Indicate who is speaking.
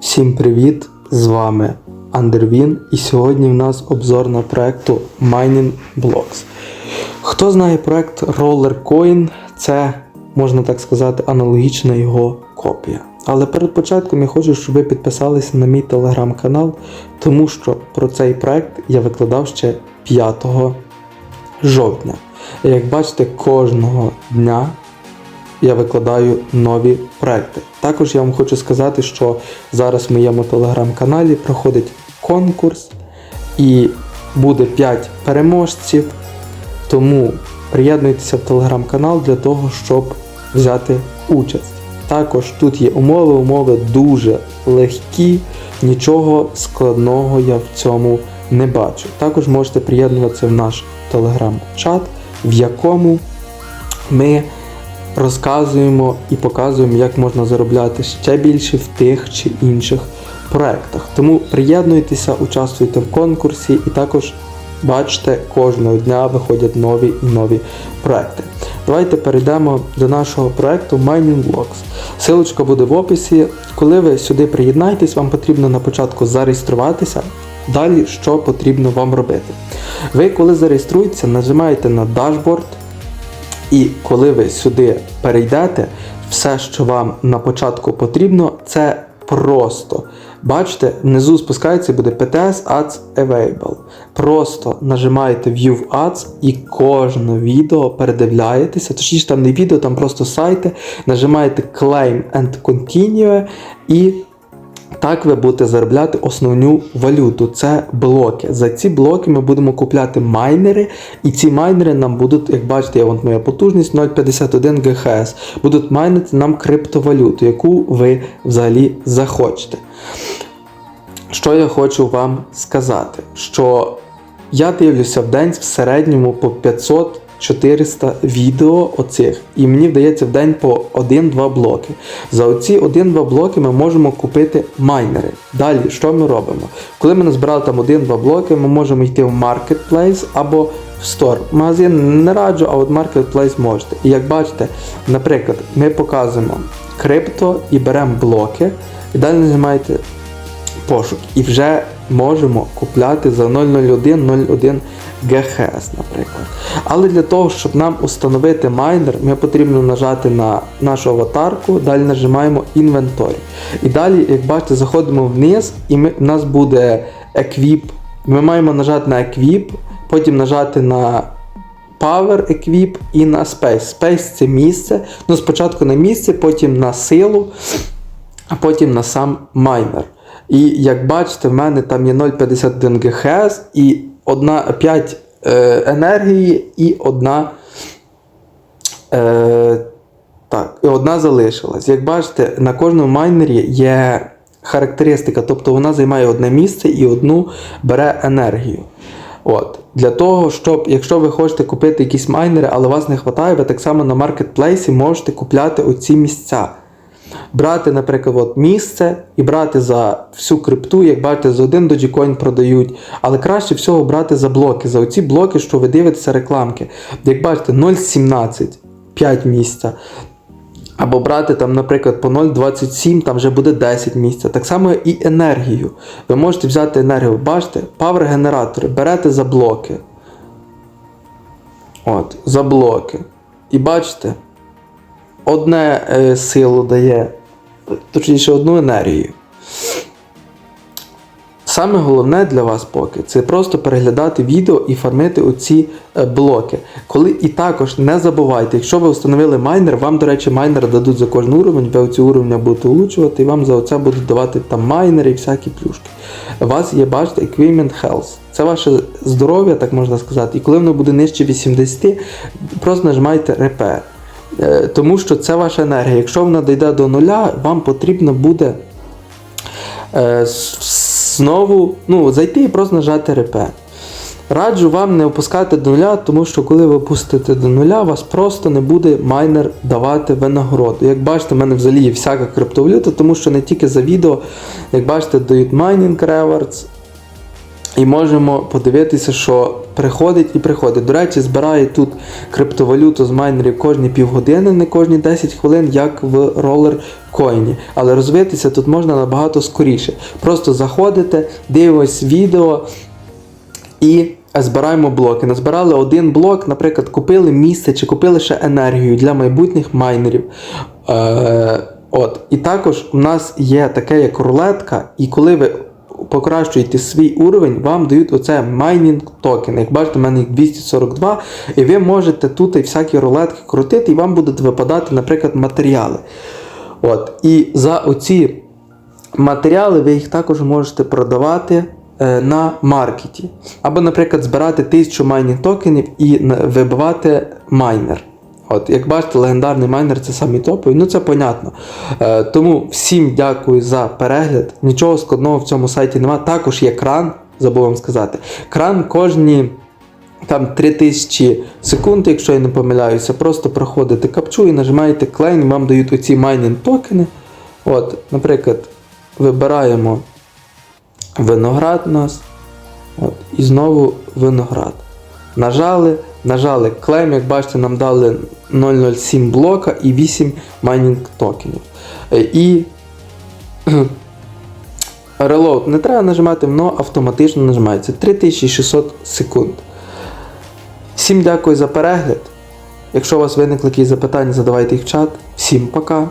Speaker 1: Всім привіт! З вами Андервін, і сьогодні в нас обзор на проекту Mining Blocks. Хто знає проект Rollercoin, це, можна так сказати, аналогічна його копія. Але перед початком я хочу, щоб ви підписалися на мій телеграм-канал, тому що про цей проект я викладав ще 5 жовтня. Як бачите, кожного дня я викладаю нові проекти. Також я вам хочу сказати, що зараз в моєму телеграм-каналі проходить конкурс і буде 5 переможців. Тому приєднуйтеся в телеграм-канал для того, щоб взяти участь. Також тут є умови, умови дуже легкі, нічого складного я в цьому не бачу. Також можете приєднуватися в наш телеграм-чат, в якому ми розказуємо і показуємо, як можна заробляти ще більше в тих чи інших проектах. Тому приєднуйтеся, участвуйте в конкурсі і також бачите, кожного дня виходять нові і нові проекти. Давайте перейдемо до нашого проекту Mining Blocks. Силочка буде в описі. Коли ви сюди приєднаєтесь, вам потрібно на початку зареєструватися. Далі що потрібно вам робити? Ви, коли зареєструєтеся, нажимаєте на дашборд, і коли ви сюди перейдете, все, що вам на початку потрібно, це просто. Бачите, внизу спускається буде PTS Ads Available. Просто нажимаєте View Ads і кожне відео передивляєтеся. Точніше, там не відео, там просто сайти. Нажимаєте Claim and Continue і так ви будете заробляти основну валюту. Це блоки. За ці блоки ми будемо купляти майнери, і ці майнери нам будуть, як бачите, я моя потужність 0,51 ГХС, будуть майнити нам криптовалюту, яку ви взагалі захочете. Що я хочу вам сказати? Що я дивлюся в день в середньому по 500 400 відео оцих, і мені вдається в день по 1-2 блоки. За оці 1-2 блоки ми можемо купити майнери. Далі, що ми робимо? Коли ми назбирали там 1-2 блоки, ми можемо йти в Marketplace або в Store. Магазин не раджу, а от Marketplace можете. І як бачите, наприклад, ми показуємо крипто і беремо блоки, і далі нажимаєте пошук. І вже можемо купляти за 00101 ГХС, наприклад. Але для того, щоб нам установити майнер, ми потрібно нажати на нашу аватарку, далі нажимаємо інвенторі. І далі, як бачите, заходимо вниз, і ми, в нас буде Equip. Ми маємо нажати на Equip, потім нажати на Power Equip і на Space. Space це місце. Ну, спочатку на місце, потім на силу, а потім на сам майнер. І як бачите, в мене там є 0,51 ГХС і одна 5 е, енергії і одна. Е, так, і одна залишилась. Як бачите, на кожному майнері є характеристика, тобто вона займає одне місце і одну бере енергію. От. Для того, щоб, якщо ви хочете купити якісь майнери, але вас не вистачає, ви так само на маркетплейсі можете купляти оці місця. Брати, наприклад, от місце і брати за всю крипту, як бачите, за один Dogecoin продають. Але краще всього брати за блоки, за оці блоки, що ви дивитеся рекламки. Як бачите, 0,17, 5 місця. Або брати там, наприклад, по 0,27, там вже буде 10 місця. Так само і енергію. Ви можете взяти енергію, бачите, павер-генератори, берете за блоки. От, за блоки. І бачите, одне е, силу дає, точніше одну енергію. Саме головне для вас поки це просто переглядати відео і фармити оці е, блоки. Коли і також не забувайте, якщо ви встановили майнер, вам, до речі, майнер дадуть за кожен уровень, ви оці уровня будете улучшувати, і вам за оце будуть давати там майнери і всякі плюшки. У вас є, бачите, Equipment Health. Це ваше здоров'я, так можна сказати. І коли воно буде нижче 80, просто нажимайте Repair. Е, Тому що це ваша енергія. Якщо вона дійде до нуля, вам потрібно буде е, знову ну, зайти і просто нажати РП. Раджу вам не опускати до нуля, тому що коли ви опустите до нуля, вас просто не буде майнер давати винагороду. Як бачите, в мене взагалі є всяка криптовалюта, тому що не тільки за відео, як бачите, дають майнінг rewards, І можемо подивитися, що приходить і приходить. До речі, збирає тут криптовалюту з майнерів кожні півгодини, не кожні 10 хвилин, як в Roller Coin. Але розвитися тут можна набагато скоріше. Просто заходите, дивимось відео і збираємо блоки. Назбирали один блок, наприклад, купили місце чи купили ще енергію для майбутніх майнерів. Е, от. І також у нас є таке, як рулетка, і коли ви покращуєте свій уровень, вам дають оце майнінг токен. Як бачите, у мене їх 242, і ви можете тут і всякі рулетки крутити, і вам будуть випадати, наприклад, матеріали. От. І за оці матеріали ви їх також можете продавати е, на маркеті. Або, наприклад, збирати 1000 майнінг токенів і вибивати майнер. От, як бачите, легендарний майнер це самий топовий, ну це понятно. Е, тому всім дякую за перегляд. Нічого складного в цьому сайті немає. Також є кран, забув вам сказати. Кран кожні там 3000 секунд, якщо я не помиляюся, просто проходите капчу і нажимаєте клейм, вам дають оці майнінг токени. От, наприклад, вибираємо виноград у нас. От, і знову виноград. Нажали, нажали клейм, як бачите, нам дали 007 блока і 8 майнінг токенів. Е, І Reload не треба нажимати, воно автоматично нажимається 3600 секунд. Всім дякую за перегляд. Якщо у вас виникли якісь запитання, задавайте їх в чат. Всім пока!